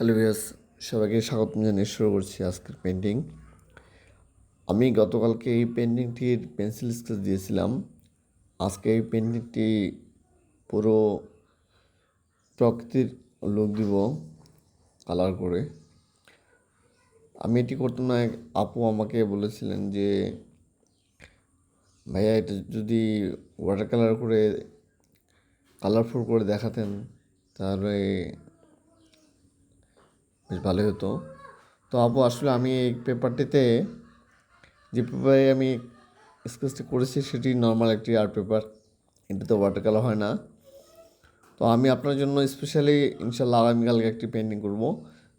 Hello ভিয়াস সবাইকে স্বাগত জানিয়ে শুরু করছি আজকের পেন্টিং আমি গতকালকে এই পেন্টিংটির পেন্সিল স্কেচ দিয়েছিলাম। আজকে এই পেন্টিংটি পুরো প্রকৃতির লুক দিব কালার করে। আমি এটি করতাম না, আপু আমাকে বলেছিলেন যে, ভাইয়া এটা যদি ওয়াটার কালার করে কালারফুল করে দেখাতেন, তাহলে বেশ ভালোই হতো। তো আপু আসলে আমি এই পেপারটিতে যে পেপারে আমি স্কেচটি করেছি সেটি নর্মাল একটি আর্ট পেপার এটিতে ওয়াটার কালার হয় না। তো আমি আপনার জন্য স্পেশালি ইনশাল্লাহ আগামীকালকে একটি পেন্টিং করব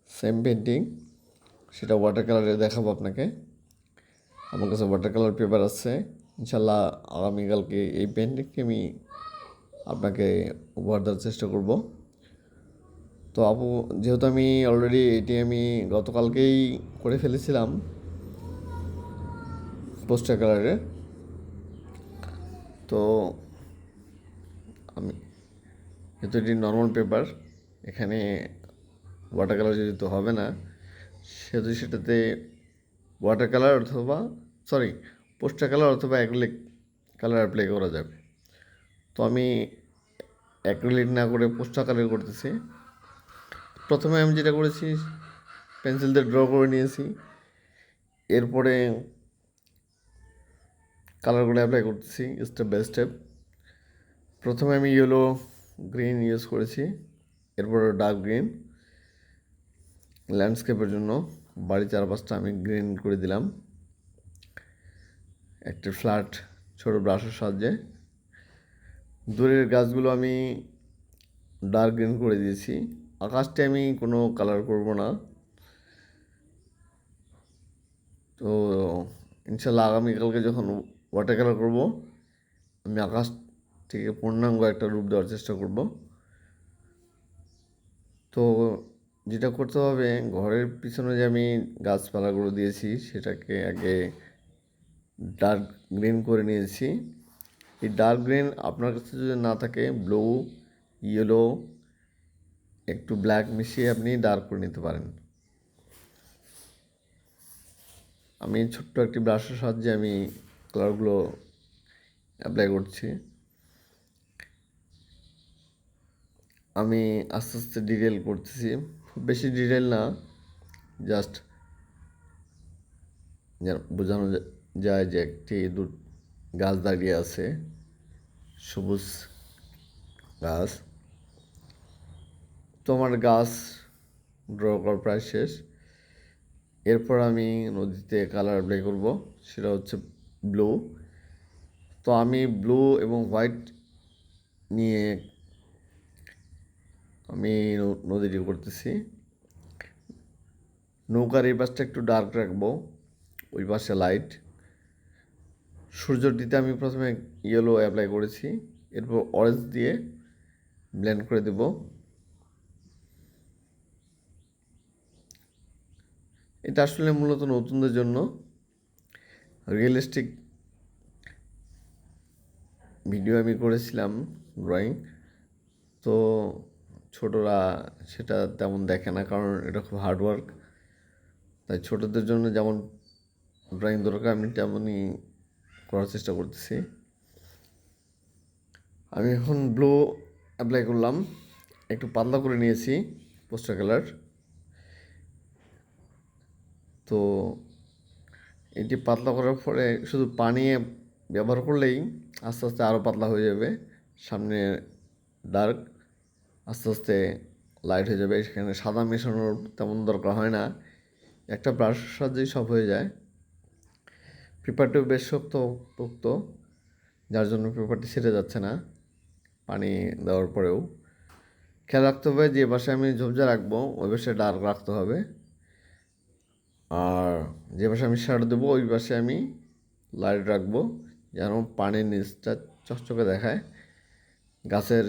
সেম পেন্টিং সেটা ওয়াটার কালারে দেখাবো আপনাকে। আমার কাছে ওয়াটার কালার পেপার আছে ইনশাল্লাহ আগামীকালকে এই পেন্টিংটি আমি আপনাকে উপহার দেওয়ার চেষ্টা করব। তো আপু, যেহেতু আমি অলরেডি এটি আমি গতকালকেই করে ফেলেছিলাম পোস্টার কালারে তো আমি, যেহেতু এটি নর্মাল পেপার এখানে ওয়াটার কালার যদি তো হবে না, সেহেতু সেটাতে ওয়াটার কালার অথবা সরি পোস্টার কালার অথবা অ্যাক্রিলিক কালার অ্যাপ্লাই করা যাবে। তো আমি অ্যাক্রিলিক না করে পোস্টার কালার করতেছি। প্রথমে আমি যেটা করেছি পেন্সিল দিয়ে ড্র করে নিয়েছি। এরপরে কালারগুলো অ্যাপ্লাই করতেছি স্টেপ বাই স্টেপ প্রথমে আমি ইয়েলো গ্রিন ইউজ করেছি, এরপরে ডার্ক গ্রিন ল্যান্ডস্কেপের জন্য বাড়ির চারপাশটা আমি গ্রিন করে দিলাম। একটি ফ্ল্যাট ছোট ব্রাশের সাহায্যে। দূরের গাছগুলো আমি ডার্ক গ্রিন করে দিয়েছি। আকাশটা আমি কোনো কালার করব না। তো ইনশাল্লাহ আগামীকালকে যখন ওয়াটার কালার করব, আমি আকাশ থেকে পূর্ণাঙ্গ একটা রূপ দেওয়ার চেষ্টা করব। তো যেটা করতে হবে, ঘরের পিছনে যে আমি গাছপালাগুলো দিয়েছি, সেটাকে আগে ডার্ক গ্রিন করে নিয়েছি। এই ডার্ক গ্রিন আপনার কাছে যদি না থাকে ব্লু ইয়েলো একটু ব্ল্যাক মিশিয়ে আপনি ডার্ক করে নিতে পারেন। আমি ছোট্ট একটি ব্রাশের সাহায্যে আমি কালারগুলো অ্যাপ্লাই করছি। আমি আস্তে আস্তে ডিটেল করতেছি। খুব বেশি ডিটেল না জাস্ট বোঝানো যায় যে একটি দু, গাছ দাঁড়িয়ে আছে। সবুজ গাছ। তোমার গাছ ড্র করা প্রায় শেষ। এরপর আমি নদীতে কালার অ্যাপ্লাই করব, সেটা হচ্ছে ব্লু তো আমি ব্লু এবং হোয়াইট নিয়ে আমি নদীটি করতেছি। নৌকার এই পাশটা একটু ডার্ক রাখব, ওই পাশে লাইট সূর্যটিতে আমি প্রথমে ইয়েলো অ্যাপ্লাই করেছি, এরপর অরেঞ্জ দিয়ে ব্লেন্ড করে দেবো। এটা আসলে মূলত নতুনদের জন্য রিয়েলিস্টিক ভিডিও আমি করেছিলাম ড্রয়িং তো ছোটরা সেটা তেমন দেখে না কারণ এটা খুব হার্ডওয়ার্ক তাই ছোটদের জন্য যেমন ড্রয়িং দরকার, আমি তেমনই করার চেষ্টা করতেছি। আমি এখন ব্লু অ্যাপ্লাই করলাম। একটু পাতলা করে নিয়েছি পোস্টার কালার তো এটি পাতলা করার পরে শুধু পানি ব্যবহার করলেই আস্তে আস্তে আরও পাতলা হয়ে যাবে। সামনে ডার্ক আস্তে আস্তে লাইট হয়ে যাবে। সেখানে সাদা মেশানোর তেমন দরকার হয় না। একটা ব্রাশ সাহায্যেই সব হয়ে যায়। পেপারটিও বেশ শক্ত পোক্ত যার জন্য পেপারটি ছেড়ে যাচ্ছে না পানি দেওয়ার পরেও। খেয়াল রাখতে হবে যে বাসায় আমি ঝোপঝা রাখব, ওই বাসায় ডার্ক রাখতে হবে। আর যে পাশে আমি শার্ট দেবো, ওই পাশে আমি লাইট রাখব, যেন পানির নিচটা চকচকে দেখায়। গাছের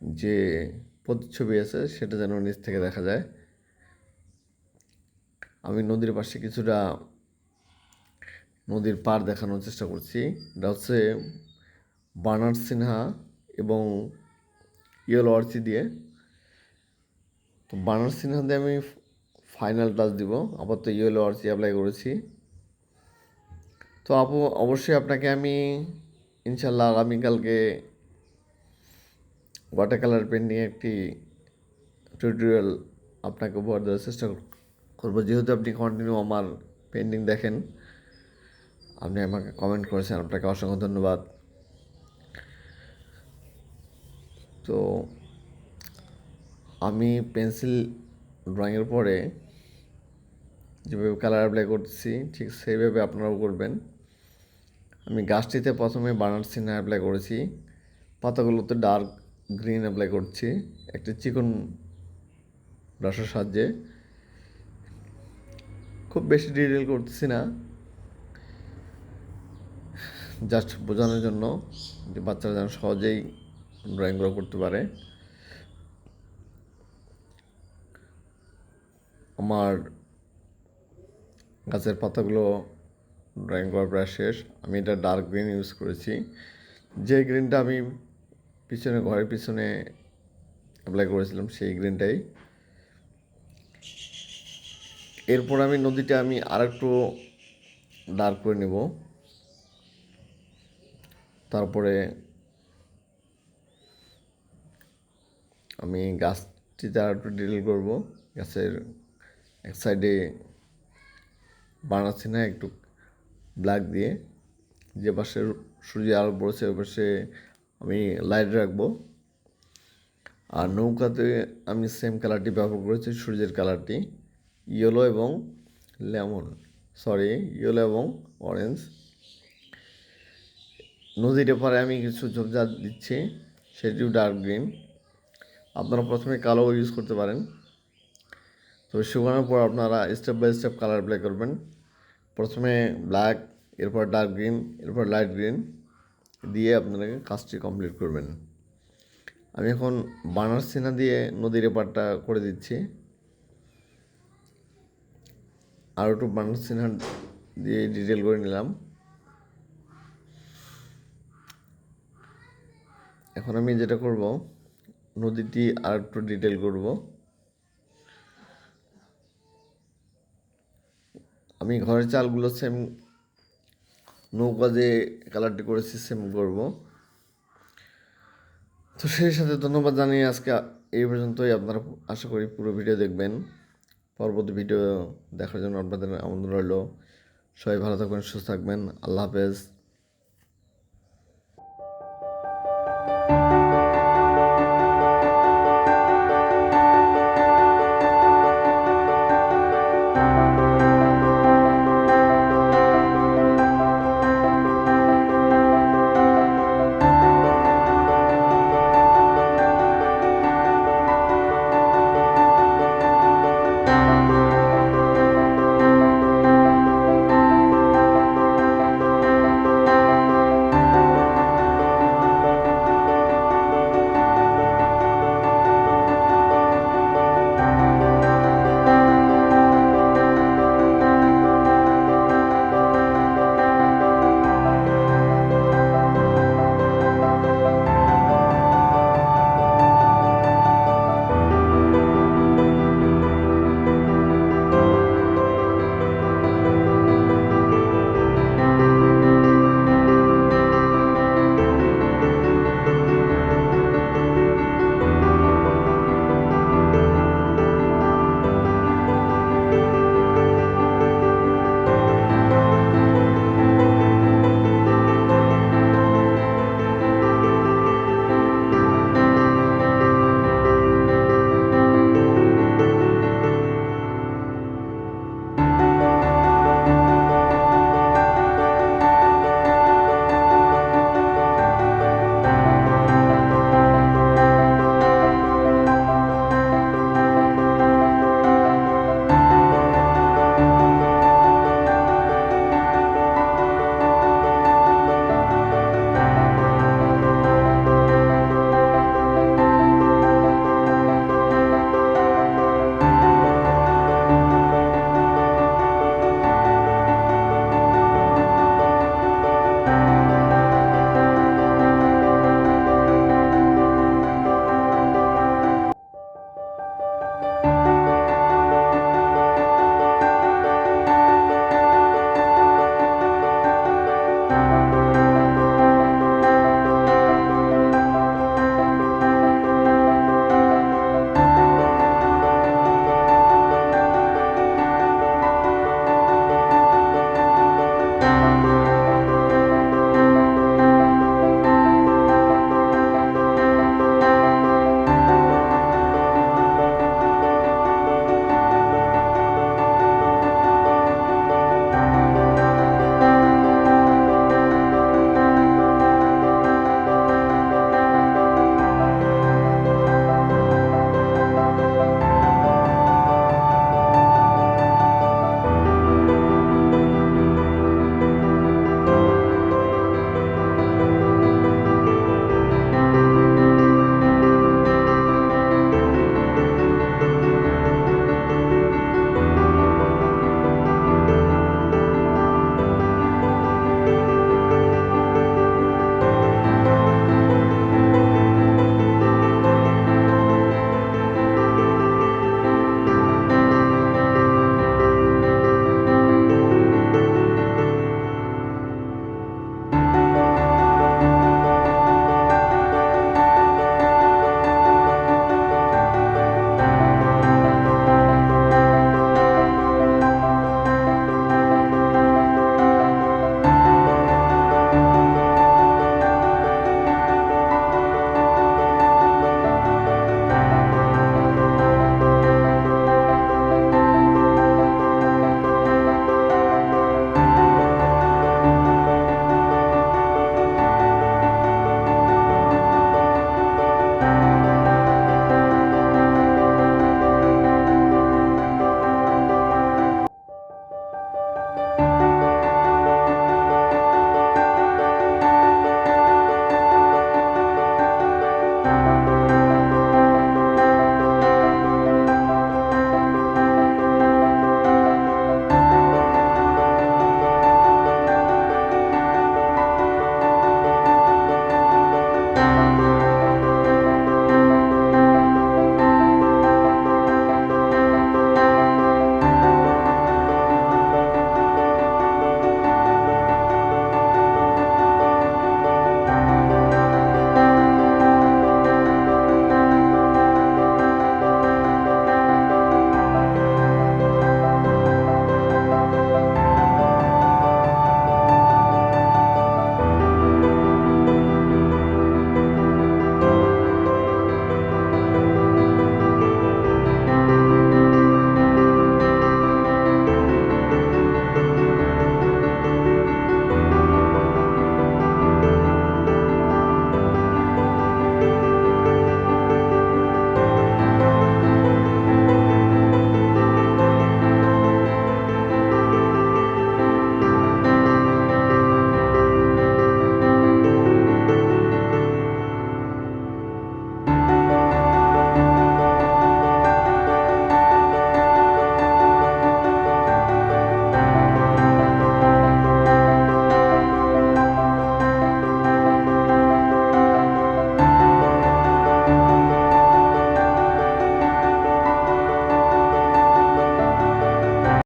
যে প্রতিচ্ছবি আছে, সেটা যেন নিচ থেকে দেখা যায়। আমি নদীর পাশে কিছুটা নদীর পার দেখানোর চেষ্টা করছি। এটা হচ্ছে বানার সিনহা এবং ইয়েলো আর্চি দিয়ে। তো বানার চিহ্ন দিয়ে আমি ফাইনাল টাচ দিব। আপাতত ইয়েলো আর্চি অ্যাপ্লাই করেছি। তো আপু, অবশ্যই আপনাকে আমি ইনশাল্লাহ আগামীকালকে ওয়াটার কালার পেন্টিং একটি টিউটোরিয়াল আপনাকে উপহার দেওয়ার চেষ্টা করব। যেহেতু আপনি কন্টিনিউ আমার পেন্টিং দেখেন, আপনি আমাকে কমেন্ট করেছেন, আপনাকে অসংখ্য ধন্যবাদ। তো আমি পেন্সিল ড্রয়িংয়ের পরে যেভাবে কালার অ্যাপ্লাই করছি ঠিক সেইভাবে আপনারাও করবেন। আমি গাছটিতে প্রথমে বানার চিহ্ন অ্যাপ্লাই করেছি, পাতাগুলোতে ডার্ক গ্রিন অ্যাপ্লাই করছি, একটি চিকন ব্রাশের সাহায্যে। খুব বেশি ডিটেল করতেছি না। জাস্ট বোঝানোর জন্য যে বাচ্চারা যেন সহজেই ড্রয়িংগুলো করতে পারে। আমার গাছের পাতাগুলো ড্রয়িং করা প্রায় শেষ। আমি এটা ডার্ক গ্রিন ইউজ করেছি। যে গ্রিনটা আমি পিছনে, ঘরের পিছনে অ্যাপ্লাই করেছিলাম, সেই গ্রিনটাই এরপর আমি নদীটা আমি আর একটু ডার্ক করে নেব। তারপরে আমি গাছটিতে আর একটু ডিটেল করব। গাছের এক সাইডে বানাচ্ছি না, একটু ব্ল্যাক দিয়ে। যে পাশে সূর্য আলো পড়েছে, ওই পাশে আমি লাইট রাখব। আর নৌকাতে আমি সেম কালারটি ব্যবহার করেছি, সূর্যের কালারটি ইয়েলো এবং লেমন সরি ইয়েলো এবং অরেঞ্জ নদীর এপারে আমি কিছু ঝোপঝাড় দিচ্ছি, সেটিও ডার্ক গ্রিন আপনারা প্রথমে কালো ইউজ করতে পারেন। তো শুকানোর পর আপনারা step by step colour apply করবেন। প্রথমে ব্ল্যাক এরপর ডার্ক গ্রিন এরপর লাইট গ্রিন দিয়ে আপনারা কাজটি কমপ্লিট করবেন। আমি এখন বানার সিনা দিয়ে নদীর এপারটা করে দিচ্ছি। আর একটু বানার সিনা দিয়ে ডিটেল করে নিলাম। এখন আমি যেটা করব, নদীটি আর একটু ডিটেল করব। আমি ঘরের চালগুলো সেম নৌকা যে কালারটি করেছি সেম করব। তো সেই সাথে ধন্যবাদ জানিয়ে আজকে এই পর্যন্তই। আপনারা আশা করি পুরো ভিডিও দেখবেন। পরবর্তী ভিডিও দেখার জন্য আপনাদের আমন্ত্রণ রইল। সবাই ভালো থাকবেন, সুস্থ থাকবেন। আল্লাহ হাফেজ।